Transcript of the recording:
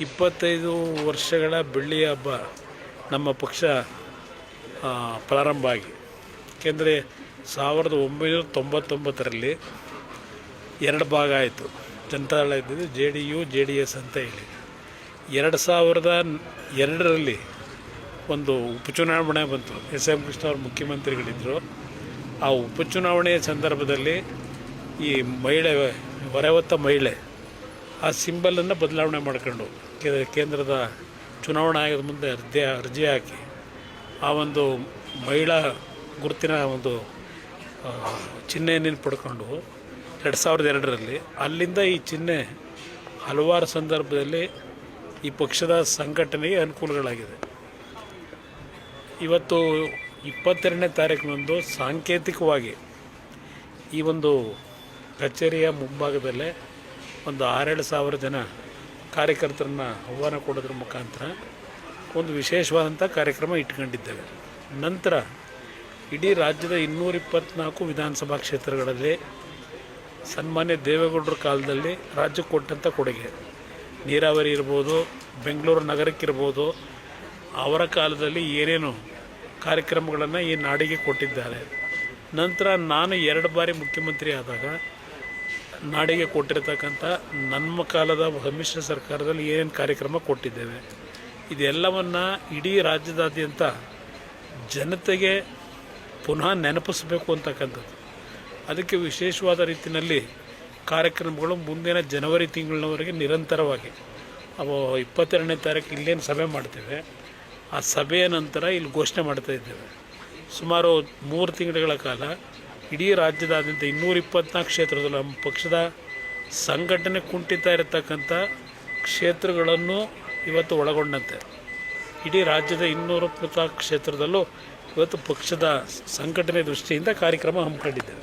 ಇಪ್ಪತ್ತೈದು ವರ್ಷಗಳ ಬೆಳ್ಳಿಯ ಹಬ್ಬ ನಮ್ಮ ಪಕ್ಷ ಪ್ರಾರಂಭ ಆಗಿ. ಏಕೆಂದರೆ ಸಾವಿರದ ಒಂಬೈನೂರ ತೊಂಬತ್ತೊಂಬತ್ತರಲ್ಲಿ ಎರಡು ಭಾಗ ಆಯಿತು. ಜನತಾದಳ ಇದ್ದಿದ್ದು J D U, J D S ಅಂತ ಹೇಳಿ. ಎರಡು ಸಾವಿರದ ಎರಡರಲ್ಲಿ ಒಂದು ಉಪಚುನಾವಣೆ ಬಂತು. ಎಸ್ ಎಂ ಕೃಷ್ಣ ಅವರು ಮುಖ್ಯಮಂತ್ರಿಗಳಿದ್ದರು ಆ ಉಪಚುನಾವಣೆಯ ಸಂದರ್ಭದಲ್ಲಿ ಈ ಮಹಿಳೆ ಹೊರವತ್ತ ಮಹಿಳೆ ಆ ಸಿಂಬಲನ್ನು ಬದಲಾವಣೆ ಮಾಡ್ಕೊಂಡು ಕೇಂದ್ರದ ಚುನಾವಣಾ ಆಯೋಗದ ಮುಂದೆ ಅರ್ಜಿ ಅರ್ಜಿ ಹಾಕಿ ಆ ಒಂದು ಮಹಿಳಾ ಗುರುತಿನ ಒಂದು ಚಿಹ್ನೆಯನ್ನು ಪಡ್ಕೊಂಡು ಎರಡು ಸಾವಿರದ ಎರಡರಲ್ಲಿ ಅಲ್ಲಿಂದ ಈ ಚಿಹ್ನೆ ಹಲವಾರು ಸಂದರ್ಭದಲ್ಲಿ ಈ ಪಕ್ಷದ ಸಂಘಟನೆಗೆ ಅನುಕೂಲಗಳಾಗಿದೆ. ಇವತ್ತು ಇಪ್ಪತ್ತೆರಡನೇ ತಾರೀಕಿನಂದು ಸಾಂಕೇತಿಕವಾಗಿ ಈ ಒಂದು ಕಚೇರಿಯ ಮುಂಭಾಗದಲ್ಲೇ ಒಂದು ಆರೇಳು ಸಾವಿರ ಜನ ಕಾರ್ಯಕರ್ತರನ್ನ ಆಹ್ವಾನ ಕೊಡೋದ್ರ ಮುಖಾಂತರ ಒಂದು ವಿಶೇಷವಾದಂಥ ಕಾರ್ಯಕ್ರಮ ಇಟ್ಕೊಂಡಿದ್ದೇವೆ. ನಂತರ ಇಡೀ ರಾಜ್ಯದ ಇನ್ನೂರ ಇಪ್ಪತ್ತ್ನಾಲ್ಕು ವಿಧಾನಸಭಾ ಕ್ಷೇತ್ರಗಳಲ್ಲಿ ಸನ್ಮಾನ್ಯ ದೇವೇಗೌಡರ ಕಾಲದಲ್ಲಿ ರಾಜ್ಯಕ್ಕೆ ಕೊಟ್ಟಂಥ ಕೊಡುಗೆ. ನೀರಾವರಿ ಇರ್ಬೋದು, ಬೆಂಗಳೂರು ನಗರಕ್ಕಿರ್ಬೋದು, ಅವರ ಕಾಲದಲ್ಲಿ ಏನೇನು ಕಾರ್ಯಕ್ರಮಗಳನ್ನು ಈ ನಾಡಿಗೆ ಕೊಟ್ಟಿದ್ದಾರೆ. ನಂತರ ನಾನು ಎರಡು ಬಾರಿ ಮುಖ್ಯಮಂತ್ರಿ ಆದಾಗ ನಾಡಿಗೆ ಕೊಟ್ಟಿರ್ತಕ್ಕಂಥ ನಮ್ಮ ಕಾಲದ ಸಮ್ಮಿಶ್ರ ಸರ್ಕಾರದಲ್ಲಿ ಏನೇನು ಕಾರ್ಯಕ್ರಮ ಕೊಟ್ಟಿದ್ದೇವೆ, ಇದೆಲ್ಲವನ್ನು ಇಡೀ ರಾಜ್ಯದಾದ್ಯಂತ ಜನತೆಗೆ ಪುನಃ ನೆನಪಿಸಬೇಕು ಅಂತಕ್ಕಂಥದ್ದು. ಅದಕ್ಕೆ ವಿಶೇಷವಾದ ರೀತಿಯಲ್ಲಿ ಕಾರ್ಯಕ್ರಮಗಳು ಮುಂದಿನ ಜನವರಿ ತಿಂಗಳಿನವರೆಗೆ ನಿರಂತರವಾಗಿ. ಅವು ಇಪ್ಪತ್ತೆರಡನೇ ತಾರೀಕು ಇಲ್ಲೇನು ಸಭೆ ಮಾಡ್ತೇವೆ. ಆ ಸಭೆಯ ನಂತರ ಇಲ್ಲಿ ಘೋಷಣೆ ಮಾಡ್ತಾ ಇದ್ದೇವೆ. ಸುಮಾರು ಮೂರು ತಿಂಗಳ ಕಾಲ ಇಡೀ ರಾಜ್ಯದಾದ್ಯಂತ ಇನ್ನೂರ ಇಪ್ಪತ್ನಾಲ್ಕು ಕ್ಷೇತ್ರದಲ್ಲಿ ನಮ್ಮ ಪಕ್ಷದ ಸಂಘಟನೆ ಕುಂಠಿತ ಇರತಕ್ಕಂಥ ಕ್ಷೇತ್ರಗಳನ್ನು ಇವತ್ತು ಒಳಗೊಂಡಂತೆ. ಇಡೀ ರಾಜ್ಯದ ಇನ್ನೂರ ಇಪ್ಪತ್ನಾಲ್ಕು ಕ್ಷೇತ್ರದಲ್ಲೂ ಇವತ್ತು ಪಕ್ಷದ ಸಂಘಟನೆ ದೃಷ್ಟಿಯಿಂದ ಕಾರ್ಯಕ್ರಮ ಹಮ್ಮಿಕೊಂಡಿದ್ದೇವೆ.